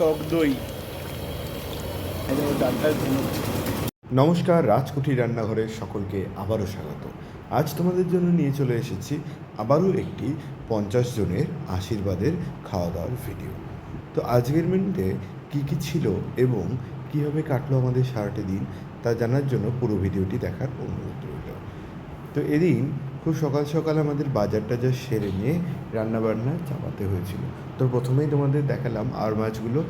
টক দই। নমস্কার, রাজকুঠি রান্নাঘরের সকলকে আবারও স্বাগত। আজ তোমাদের জন্য নিয়ে চলে এসেছি আবারও একটি পঞ্চাশ জনের আশীর্বাদের খাওয়া দাওয়ার ভিডিও তো আজকের মেনুতে কী কী ছিল এবং কীভাবে কাটলো আমাদের সারাটি দিন, তা জানার জন্য পুরো ভিডিওটি দেখার অনুরোধ রইল। তো এদিন খুব সকাল সকাল আমাদের বাজার টাজার সেরে নিয়ে রান্নাবান্না চাপাতে হয়েছিল। তো প্রথমেই তোমাদের দেখালাম আর মাছগুলো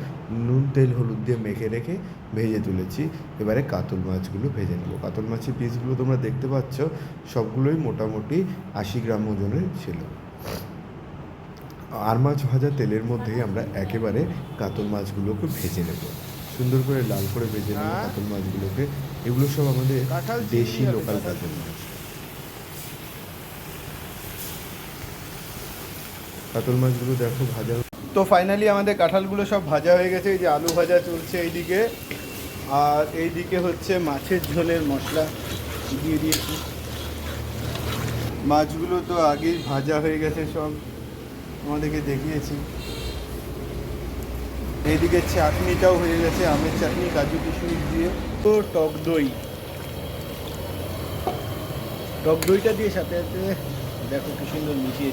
নুন তেল হলুদ দিয়ে মেখে রেখে ভেজে তুলেছি। এবারে কাতল মাছগুলো ভেজে নেব। কাতল মাছের পিসগুলো তোমরা দেখতে পাচ্ছ সবগুলোই মোটামুটি আশি গ্রাম ওজনের ছিল। আর মাছ ভাজা তেলের মধ্যেই আমরা একেবারে কাতল মাছগুলোকে ভেজে নেব। সুন্দর করে লাল করে ভেজে নেব হ্যাঁ। কাতল মাছগুলোকে এগুলো সব আমাদের দেশি লোকাল কাতল মাছ। কাতল মাছগুলো দেখো ভাজা তো ফাইনালি আমাদের কাঁঠালগুলো সব ভাজা হয়ে গেছে, এই যে আলু ভাজা চলছে এইদিকে। আর এইদিকে হচ্ছে মাছের ঝোলের মশলা দিয়ে দিয়েছি। মাছগুলো তো আগেই ভাজা হয়ে গেছে সব আমাদেরকে দেখিয়েছি। এইদিকে চাটনিটাও হয়ে গেছে, আমের চাটনি, কাজু কিশমিশ দিয়ে। তো টক দই। টক দইটা দিয়ে সাথে সাথে দেখো কি সুন্দর মিশিয়ে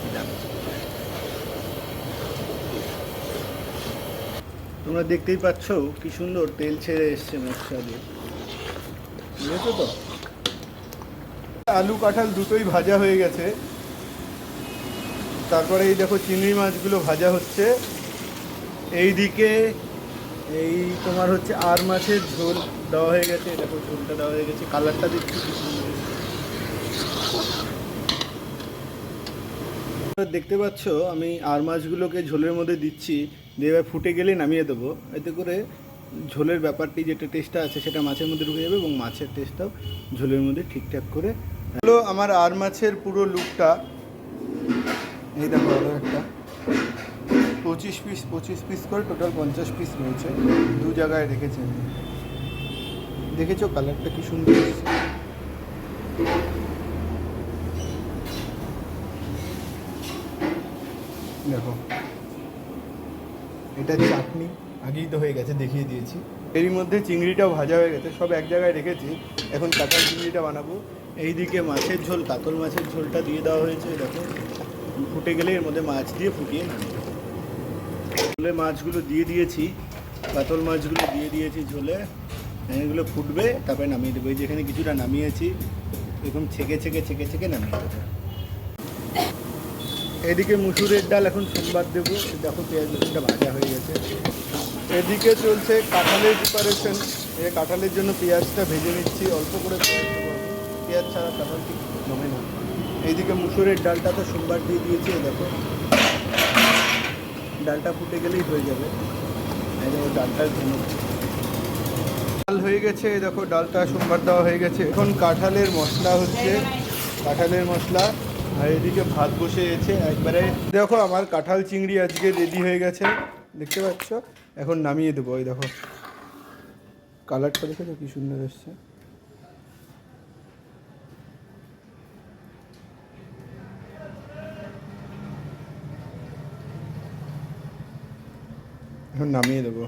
তোমরা দেখতেই পাচ্ছ কি সুন্দর তেল ছেড়ে এসছে মশলা দিয়ে। বুঝেছ তো? আলু কাঁঠাল দুটোই ভাজা হয়ে গেছে। তারপরে এই দেখো চিংড়ি মাছগুলো ভাজা হচ্ছে। এই দিকে এই তোমার হচ্ছে আর মাছের ঝোল দেওয়া হয়ে গেছে। দেখো ঝোলটা দেওয়া হয়ে গেছে। কালারটা দেখছি কি সুন্দর দেখতে পাচ্ছ, আমি আর মাছগুলোকে ঝোলের মধ্যে দিচ্ছি। দিয়ে এবার ফুটে গেলে নামিয়ে দেবো। এতে করে ঝোলের ব্যাপারটি যেটা টেস্টটা আছে সেটা মাছের মধ্যে ঢুকে যাবে এবং মাছের টেস্টটাও ঝোলের মধ্যে ঠিকঠাক করে হলো আমার আর মাছের পুরো লুকটা। এই দেখো আরও একটা। পঁচিশ পিস পঁচিশ পিস করে টোটাল পঞ্চাশ পিস রয়েছে। দু জায়গায় রেখেছে দেখেছ কালারটা কি সুন্দর দেখো। এটা চাটনি, আগেই তো হয়ে গেছে, দেখিয়ে দিয়েছি। এরই মধ্যে চিংড়িটাও ভাজা হয়ে গেছে, সব এক জায়গায় রেখেছি। এখন কাঁঠাল চিংড়িটা বানাবো। এইদিকে মাছের ঝোল, কাতল মাছের ঝোলটা দিয়ে দেওয়া হয়েছে, দেখো। ফুটে গেলে এর মধ্যে মাছ দিয়ে ফুটিয়ে ঝোলে মাছগুলো দিয়ে দিয়েছি, কাতল মাছগুলো দিয়ে দিয়েছি ঝোলে। এগুলো ফুটবে, তারপরে নামিয়ে দেবো। এই যেখানে কিছুটা নামিয়েছি এরকম ছেঁকে ছেঁকে ছেঁকে ছেঁকে নামিয়ে দেবো। এদিকে মুসুরের ডাল এখন সোমবার দেবো। দেখো পেঁয়াজ রসুনটা ভাজা হয়ে গেছে। এদিকে চলছে কাঁঠালের প্রিপারেশন এই কাঁঠালের জন্য পেঁয়াজটা ভেজে নিচ্ছি। অল্প করে পেঁয়াজ ছাড়া কাঁঠাল ঠিক জমে না। এইদিকে মুসুরের ডালটা তো সোমবার দিয়ে দিয়েছি দেখো। ডালটা ফুটে গেলেই হয়ে যাবে। জন্য। ডাল হয়ে গেছে দেখো ডালটা সোমবার দেওয়া হয়ে গেছে। এখন কাঁঠালের মশলা হচ্ছে, কাঁঠালের মশলা আর এদিকে ভাত বসে গেছে, একবারে দেখো আমার কাঁঠাল চিংড়ি আজকে রেডি হয়ে গেছে, দেখতে পাচ্ছ? এখন নামিয়ে দেবো ওই দেখো। কালারটা দেখেছ কি সুন্দর এসছে। এখন নামিয়ে দেবো।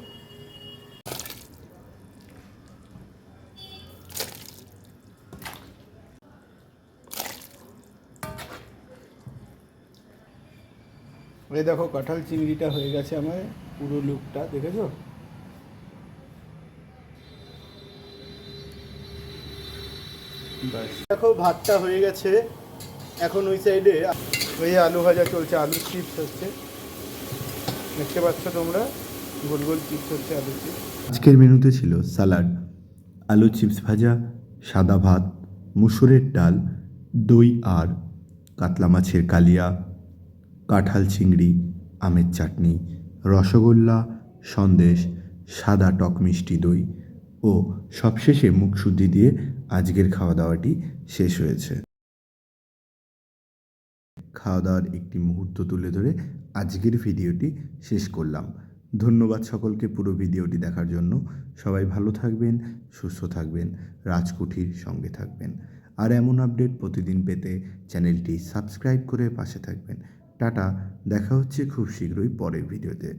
এই দেখো কাঁঠাল চিংড়িটা হয়ে গেছে আমার পুরো লুকটা দেখেছ? দেখো ভাতটা হয়ে গেছে এখন ওই সাইডে ওই আলু ভাজা চলছে আলু চিপস হচ্ছে। দেখতে পাচ্ছ তোমরা? গোল গোল চিপস হচ্ছে আলু চিপস আজকের মেনুতে ছিল স্যালাড আলু চিপস ভাজা সাদা ভাত মুসুরের ডাল দই আর কাতলা মাছের কালিয়া। কাঁঠাল চিংড়ি, আমের চাটনি, রসগোল্লা, সন্দেশ, সাদা টক মিষ্টি দই ও সবশেষে মুখশুদ্ধি দিয়ে আজকের খাওয়া দাওয়াটি শেষ হয়েছে। খাওয়া দাওয়ার একটি মুহূর্ত তুলে ধরে আজকের ভিডিওটি শেষ করলাম। ধন্যবাদ সকলকে পুরো ভিডিওটি দেখার জন্য। সবাই ভালো থাকবেন, সুস্থ থাকবেন, রাজকুঠির সঙ্গে থাকবেন। আর এমন আপডেট প্রতিদিন পেতে চ্যানেলটি সাবস্ক্রাইব করে পাশে থাকবেন। টাটা দেখা হচ্ছে খুব শীঘ্রই পরের ভিডিওতে।